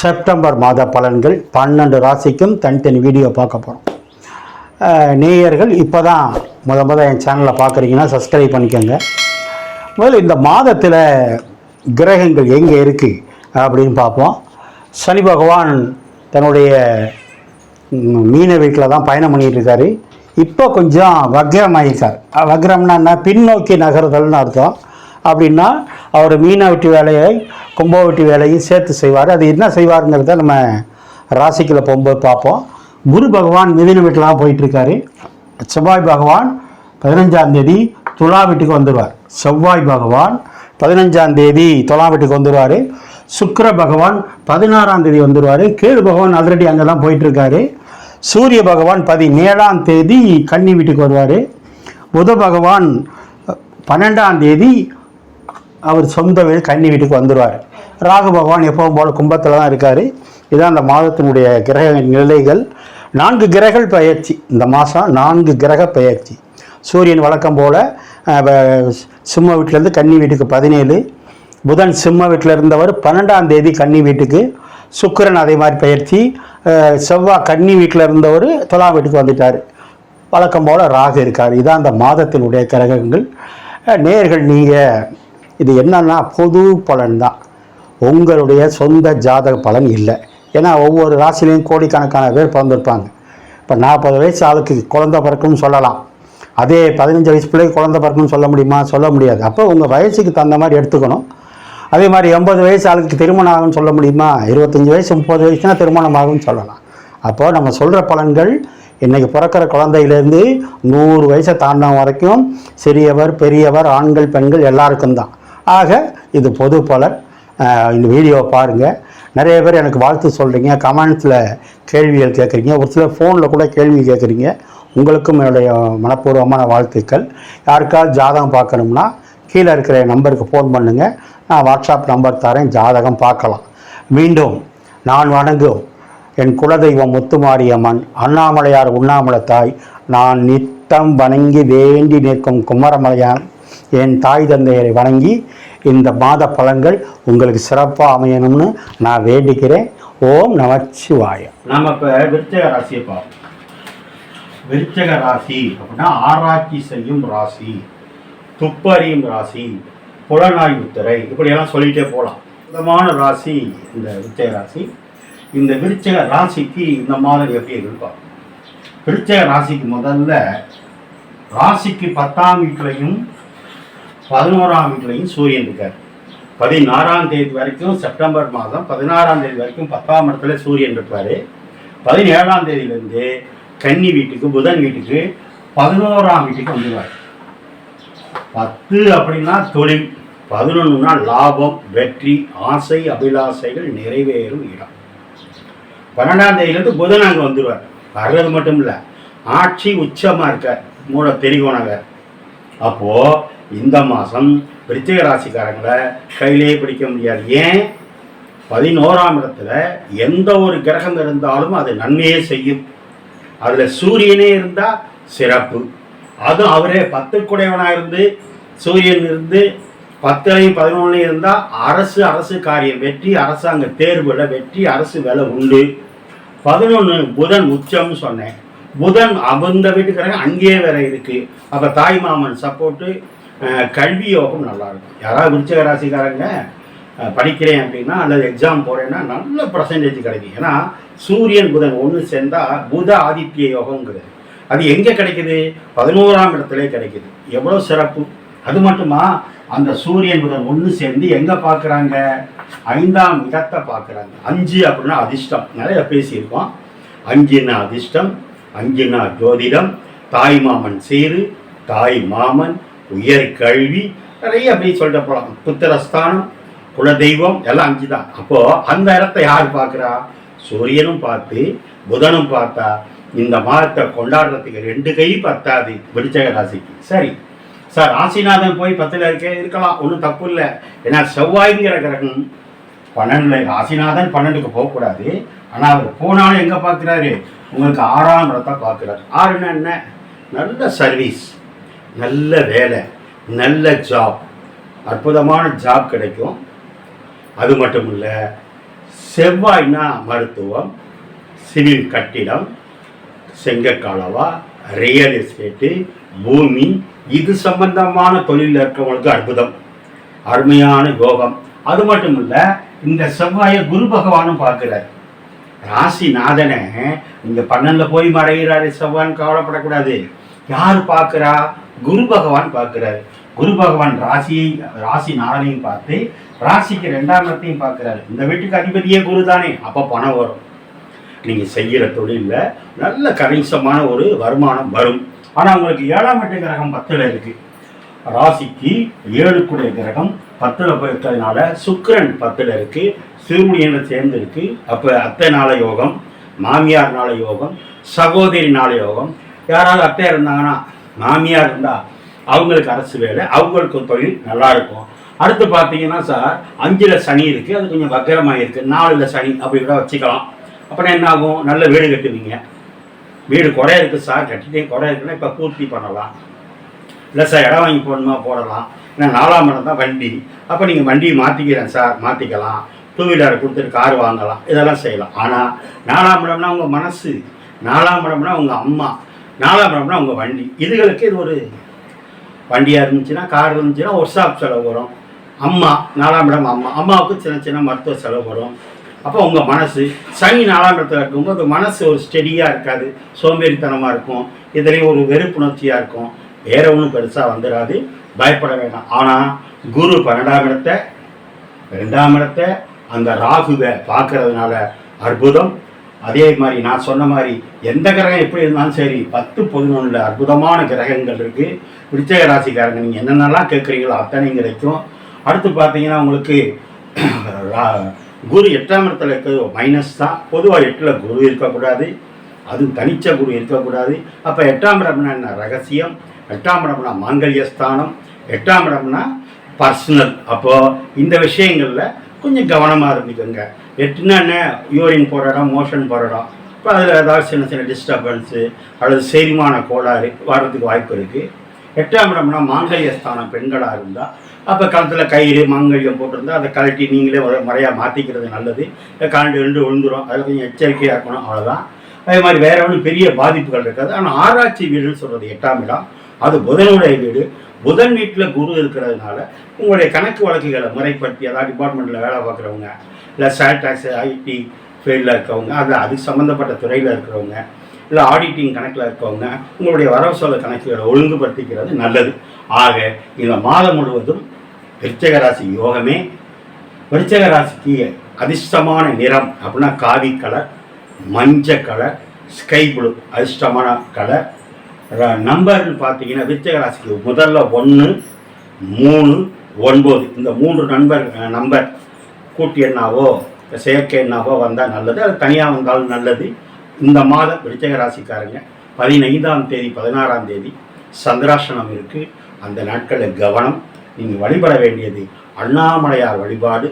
September மாத பலன்கள் பன்னெண்டு ராசிக்கும் தனித்தனி வீடியோ பார்க்க போகிறோம் நேயர்கள் இப்போ தான் முத முத என் சேனலை பார்க்குறீங்கன்னா சப்ஸ்கிரைப் பண்ணிக்கோங்க. முதல்ல இந்த மாதத்தில் கிரகங்கள் எங்கே இருக்குது அப்படின்னு பார்ப்போம். சனி பகவான் தன்னுடைய மீன வீட்டில் தான் பயணம் பண்ணிட்டு இருக்காரு. இப்போ கொஞ்சம் வக்ரமாயிருக்கார் அஹ் வக்ரம்னா என்ன? பின்னோக்கி நகர்தல்னு அர்த்தம். அப்படின்னா அவர் மீனா வெட்டி வேலையை கும்ப வெட்டி வேலையும் சேர்த்து செய்வார். அது என்ன செய்வாருங்கிறத நம்ம ராசிக்கில் போகும்போது பார்ப்போம். குரு பகவான் மிதின வீட்டிலாம் போயிட்டுருக்காரு. செவ்வாய் பகவான் பதினஞ்சாம் தேதி துலா வீட்டுக்கு வந்துடுவார். செவ்வாய் பகவான் பதினஞ்சாம் தேதி துலா வீட்டுக்கு வந்துடுவார். சுக்கர பகவான் பதினாறாம் தேதி வந்துடுவார். கேது பகவான் ஆல்ரெடி அங்கே தான் போயிட்டுருக்காரு. சூரிய பகவான் பதினேழாம் தேதி கன்னி வீட்டுக்கு வருவார். புத பகவான் பன்னெண்டாம் தேதி அவர் சொந்த வீடு கன்னி வீட்டுக்கு வந்துடுவார் ராகு பகவான் எப்பவும் போல கும்பத்தில் தான் இருக்கார். இதான் அந்த மாதத்தினுடைய கிரக நிலைகள். நான்கு கிரகங்கள் பயிற்சி இந்த மாதம் நான்கு கிரக பயிற்சி சூரியன் வழக்கம் போல் சிம்ம வீட்டிலேருந்து கன்னி வீட்டுக்கு பதினேழு. புதன் சிம்ம வீட்டில் இருந்தவர் பன்னெண்டாம் தேதி கன்னி வீட்டுக்கு. சுக்கிரன் அதே மாதிரி பயிற்சி செவ்வாய் கன்னி வீட்டில் இருந்தவர் தொலா வீட்டுக்கு வந்துட்டார். வழக்கம் போல் ராகு இருக்கார். இதான் அந்த மாதத்தினுடைய கிரகங்கள். நேர்கள் நீங்கள் இது என்னன்னா பொது பலன் தான் உங்களுடைய சொந்த ஜாதக பலன் இல்லை. ஏன்னா ஒவ்வொரு ராசிலையும் கோடிக்கணக்கான பேர் பிறந்திருப்பாங்க. இப்போ நாற்பது வயசு ஆளுக்கு குழந்த பிறக்கும்னு சொல்லலாம். அதே பதினஞ்சு வயசு பிள்ளைக்கு குழந்த பிறக்கும்னு சொல்ல முடியுமா? சொல்ல முடியாது. அப்போ உங்கள் வயசுக்கு தகுந்த மாதிரி எடுத்துக்கணும். அதே மாதிரி எண்பது வயசு ஆளுக்கு திருமணம் ஆகும்னு சொல்ல முடியுமா? இருபத்தஞ்சி வயசு முப்பது வயசுனா திருமணம் ஆகும்னு சொல்லலாம். அப்போது நம்ம சொல்கிற பலன்கள் இன்றைக்கி பிறக்கிற குழந்தையிலேருந்து நூறு வயசை தாண்டின வரைக்கும் சிறியவர் பெரியவர் ஆண்கள் பெண்கள் எல்லாருக்கும் தான் ஆக இது பொது பலன். இந்த வீடியோவை பாருங்கள் நிறைய பேர் எனக்கு வாழ்த்து சொல்கிறீங்க கமெண்ட்ஸில் கேள்விகள் கேட்குறீங்க ஒரு சிலர் ஃபோனில் கூட கேள்வி கேட்குறீங்க உங்களுக்கும் என்னுடைய மனப்பூர்வமான வாழ்த்துக்கள். யாருக்காவது ஜாதகம் பார்க்கணும்னா கீழே இருக்கிற நம்பருக்கு ஃபோன் பண்ணுங்கள் நான் வாட்ஸ்அப் நம்பர் தரேன் ஜாதகம் பார்க்கலாம். மீண்டும் நான் வணங்கும் என் குலதெய்வம் முத்துமாரியம்மன் அண்ணாமலையார் உண்ணாமலை தாய் நான் நித்தம் வணங்கி வேண்டி நிற்கும் குமரமலையான் என் தாய் தந்தையரை வணங்கி இந்த மாத பலன்கள் உங்களுக்கு சிறப்பாக அமையணும்னு நான் வேண்டிக்கிறேன் ஓம் நமச்சிவாய. நம்ம இப்போ விருச்சக ராசியை பார்ப்போம். விருச்சக ராசி அப்படின்னா ஆராய்ச்சி செய்யும் ராசி துப்பறியும் ராசி புலனாய்வு துறை இப்படியெல்லாம் சொல்லிட்டே போகலாம். விதமான ராசி இந்த விருச்சக ராசி. இந்த விருச்சக ராசிக்கு இந்த மாதம் எப்படி இருப்பார் விருச்சக ராசிக்கு முதல்ல ராசிக்கு பத்தாம் வீட்டிலையும் பதினோராம் வீட்லையும் சூரியன் இருக்கார். பதினாறாம் தேதி வரைக்கும் செப்டம்பர் மாதம் பதினாறாம் தேதி வரைக்கும் பத்தாம் இடத்துல சூரியன் இருப்பார். பதினேழாம் தேதியிலேருந்து கன்னி வீட்டுக்கு புதன் வீட்டுக்கு பதினோராம் வீட்டுக்கு வந்துடுவார் பத்து அப்படின்னா தொழில் பதினொன்றுனா லாபம் வெற்றி ஆசை அபிலாசைகள் நிறைவேறும் இடம். பன்னெண்டாம் தேதியிலேருந்து புதன் அங்கே வந்துடுவார் வர்றது மட்டும் இல்லை ஆட்சி உச்சமாக இருக்கார். மூல தெரிகோணவர் அப்போது இந்த மாதம் விருச்சிக ராசிக்காரங்களை கையிலேயே பிடிக்க முடியாது. ஏன்? பதினோராம் இடத்துல எந்த ஒரு கிரகம் இருந்தாலும் அது நன்மையே செய்யும். அதில் சூரியனே இருந்தால் சிறப்பு. அதுவும் அவரே பத்து குடையவனாக இருந்து சூரியன் இருந்து பத்துலையும் பதினொன்றுலையும் இருந்தால் அரசு அரசு காரியம். வெற்றி அரசாங்க தேர்வில் வெற்றி அரசு வேலை உண்டு. பதினொன்று புதன் உச்சம்னு சொன்னேன். புதன் அந்த வீட்டுக்காரங்க அங்கேயே வேற இருக்கு. அப்போ தாய் மாமன் சப்போர்ட்டு கல்வி யோகம் நல்லா இருக்கும். யாராவது விருச்சக ராசிக்காரங்க படிக்கிறேன் அப்படின்னா அல்லது எக்ஸாம் போகிறேன்னா நல்ல பர்சன்டேஜ் கிடைக்கும். ஏன்னா சூரியன் புதன் ஒன்று சேர்ந்தா புத ஆதித்ய யோகங்கிறது அது எங்கே கிடைக்குது? பதினோராம் இடத்துல கிடைக்குது. எவ்வளோ சிறப்பு. அது மட்டுமா அந்த சூரியன் புதன் ஒன்று சேர்ந்து எங்கே பார்க்குறாங்க? ஐந்தாம் இடத்தை பார்க்குறாங்க. அஞ்சு அப்படின்னா அதிர்ஷ்டம். நிறைய பேசியிருக்கோம். அஞ்சுன்னா அதிர்ஷ்டம். அஞ்சனா ஜோதிடம் தாய் மாமன் சீரு தாய் மாமன் உயர் கல்வி நிறைய அப்படி சொல்லிட்டு போகலாம் புத்திரஸ்தானம் குலதெய்வம் எல்லாம் அஞ்சு தான் அப்போது அந்த இடத்த யார் பார்க்குறா? சூரியனும் பார்த்து புதனும் பார்த்தா இந்த மாதத்தை கொண்டாடுறதுக்கு ரெண்டு கை பத்தாது விருச்சக ராசிக்கு. சரி. சார் ராசிநாதன் போய் பத்தில் இருக்கே இருக்கலாம். ஒன்றும் தப்பு இல்லை. ஏன்னா செவ்வாய்ங்கிற கிரகம் பன்னெண்டு ராசிநாதன் பன்னெண்டுக்கு போகக்கூடாது. ஆனால் அவர் போனாலும் எங்கே பார்க்குறாரு? உங்களுக்கு ஆறாம் இடத்தை பார்க்குறாரு. ஆறுனா என்ன? நல்ல சர்வீஸ் நல்ல வேலை நல்ல ஜாப் அற்புதமான ஜாப் கிடைக்கும். அது மட்டும் இல்லை செவ்வாய்னா மருத்துவம் சிவில் கட்டிடம் செங்கக்காலவா ரியல் எஸ்டேட்டு பூமி இது சம்பந்தமான தொழிலில் இருக்கிறவங்களுக்கு அற்புதம். அருமையான யோகம். அது மட்டும் இல்லை இந்த செவ்வாயை குரு பகவானும் பார்க்குறாரு. ராசிநாதனை இங்க பன்னெண்டுல போய் மறைகிறாரு செவ்வான் கவலைப்படக்கூடாது. யார் பார்க்கிறா? குரு பகவான் பார்க்கிறாரு. குரு பகவான் ராசியை ராசி நாதனையும் பார்த்து ராசிக்கு ரெண்டாம் இடத்தையும் பார்க்குறாரு. இந்த வீட்டுக்கு அதிபதியே குரு தானே அப்போ பணம் வரும். நீங்கள் செய்கிற தொழிலில் நல்ல கணிசமான ஒரு வருமானம் வரும். ஆனால் உங்களுக்கு ஏழாம் எட்டு கிரகம் பத்துல இருக்குது ராசிக்கு ஏழுக்குடைய கிரகம் பத்தில் போயிருக்கிறதுனால சுக்கரன் பத்தில் இருக்குது சூரியனை சேர்ந்து இருக்கு. அப்போ அத்தை நாள யோகம் மாமியார் நாள யோகம் சகோதரி நாள யோகம். யாராவது அத்தை இருந்தாங்கன்னா மாமியார் இருந்தால் அவங்களுக்கு அரசு வேலை அவங்களுக்கு தொழில் நல்லா இருக்கும். அடுத்து பார்த்தீங்கன்னா சார் அஞ்சில் சனி இருக்குது அது கொஞ்சம் வக்கரமாக இருக்குது நாலுல சனி அப்படி கூட வச்சுக்கலாம். அப்புறம் என்ன ஆகும்? நல்ல வீடு கட்டுவீங்க. வீடு குறை இருக்குது சார் கட்டிட்டே குறை இருக்குன்னா இப்போ பூர்த்தி பண்ணலாம். இல்லை சார் இடம் வாங்கி போடணுமா போடலாம். ஏன்னா நாலாம் இடம் தான் வண்டி. அப்போ நீங்கள் வண்டியை மாற்றிக்கிறேன் சார் மாற்றிக்கலாம். டூ வீலரை கொடுத்துட்டு கார் வாங்கலாம் இதெல்லாம் செய்யலாம். ஆனால் நாலாம் இடம்னா உங்கள் மனசு நாலாம் இடம்னா உங்கள் அம்மா நாலாம் இடம்னா உங்கள் வண்டி. இதுகளுக்கு இது ஒரு வண்டியாக இருந்துச்சுன்னா கார் இருந்துச்சுன்னா ஒர்க் ஷாப் செலவு வரும். அம்மா நாலாம் இடம் அம்மா. அம்மாவுக்கு சின்ன சின்ன மருத்துவ செலவு வரும். அப்போ உங்கள் மனசு சனி நாலாம் இடத்துல இருக்கும்போது மனசு ஒரு ஸ்டெடியாக இருக்காது. சோம்பேறித்தனமாக இருக்கும். இதுலேயும் ஒரு வெறுப்புணர்ச்சியாக இருக்கும். வேற ஒன்றும் பெருசாக வந்துடாது பயப்பட வேண்டாம். ஆனால் குரு பன்னெண்டாம் இடத்தை ரெண்டாம் இடத்தை அந்த ராகுவை பார்க்கறதுனால அற்புதம். அதே மாதிரி நான் சொன்ன மாதிரி எந்த கிரகம் எப்படி இருந்தாலும் சரி பத்து பதினொன்றில் அற்புதமான கிரகங்கள் இருக்குது விருச்சக ராசிக்காரங்க நீங்கள் என்னென்னலாம் கேட்குறீங்களோ அத்தனை கிடைக்கும். அடுத்து பார்த்தீங்கன்னா உங்களுக்கு ரா- குரு எட்டாம் இடத்துல இருக்கிறது மைனஸ் தான். பொதுவாக எட்டில் குரு இருக்கக்கூடாது. அதுவும் தனிச்ச குரு இருக்கக்கூடாது. அப்போ எட்டாம் இடம்னா என்ன? ரகசியம். எட்டாம் இடம்னா மாங்கல்யஸ்தானம் எட்டாம் இடம்னா பர்சனல் அப்போது இந்த விஷயங்களில் கொஞ்சம் கவனமாக இருந்துக்கோங்க. எட்டுனா என்ன? யூரின் போகிற இடம் மோஷன் போகிற இடம். இப்போ அதில் ஏதாவது சின்ன சின்ன டிஸ்டர்பன்ஸு அல்லது செரிமான கோளாறு வர்றதுக்கு வாய்ப்பு இருக்குது எட்டாம் இடம்னா மாங்கல்யஸ்தானம் பெண்களாக இருந்தால் அப்போ கழுத்தில் கயிறு மாங்கல்யம் போட்டிருந்தா அதை கழட்டி நீங்களே ஒரு முறையாக மாற்றிக்கிறது நல்லது. கரண்ட் ரெண்டு விழுந்துரும் அதில் கொஞ்சம் எச்சரிக்கையாக இருக்கணும் அவ்வளோதான் அதே மாதிரி வேறு ஒன்றும் பெரிய பாதிப்புகள் இருக்காது. ஆனால் ஆராய்ச்சி வீடுன்னு சொல்கிறது எட்டாம் இடம். அது புதனுடைய வீடு. புதன் வீட்டில் குரு இருக்கிறதுனால உங்களுடைய கணக்கு வழக்குகளை முறைப்படுத்தி அதாவது டிபார்ட்மெண்ட்டில் வேலை பார்க்குறவங்க இல்லை சேல் டேக்ஸ் ஐடி ஃபீல்டில் இருக்கவங்க அது அது சம்மந்தப்பட்ட துறையில் இருக்கிறவங்க இல்லை ஆடிட்டிங் கணக்கில் இருக்கவங்க உங்களுடைய வரவு செலவு கணக்குகளை ஒழுங்குபடுத்திக்கிறது நல்லது. ஆக இந்த மாதம் முழுவதும் விருச்சக ராசி யோகமே விருச்சக ராசிக்கு அதிர்ஷ்டமான நிறம் அப்படின்னா காவி கலர் மஞ்சள் கலர் ஸ்கை ப்ளூ அதிர்ஷ்டமான கலர் நம்பர்னு பார்த்தீங்கன்னா விருச்சக ராசிக்கு முதல்ல ஒன்று மூணு ஒன்பது. இந்த மூன்று நண்பர் நம்பர் கூட்டி என்னாவோ செயற்கை என்னாவோ வந்தால் நல்லது. அது தனியாக வந்தாலும் நல்லது. இந்த மாதம் விருச்சக ராசிக்காரங்க பதினைந்தாம் தேதி பதினாறாம் தேதி சந்திராசனம் இருக்குது அந்த நாட்களில் கவனம். நீங்கள் வழிபட வேண்டியது அண்ணாமலையார் வழிபாடு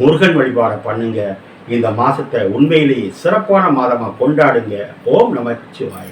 முருகன் வழிபாடை பண்ணுங்க. இந்த மாதத்தை உண்மையிலேயே சிறப்பான மாதமாக கொண்டாடுங்க. ஓம் நமச்சிவாய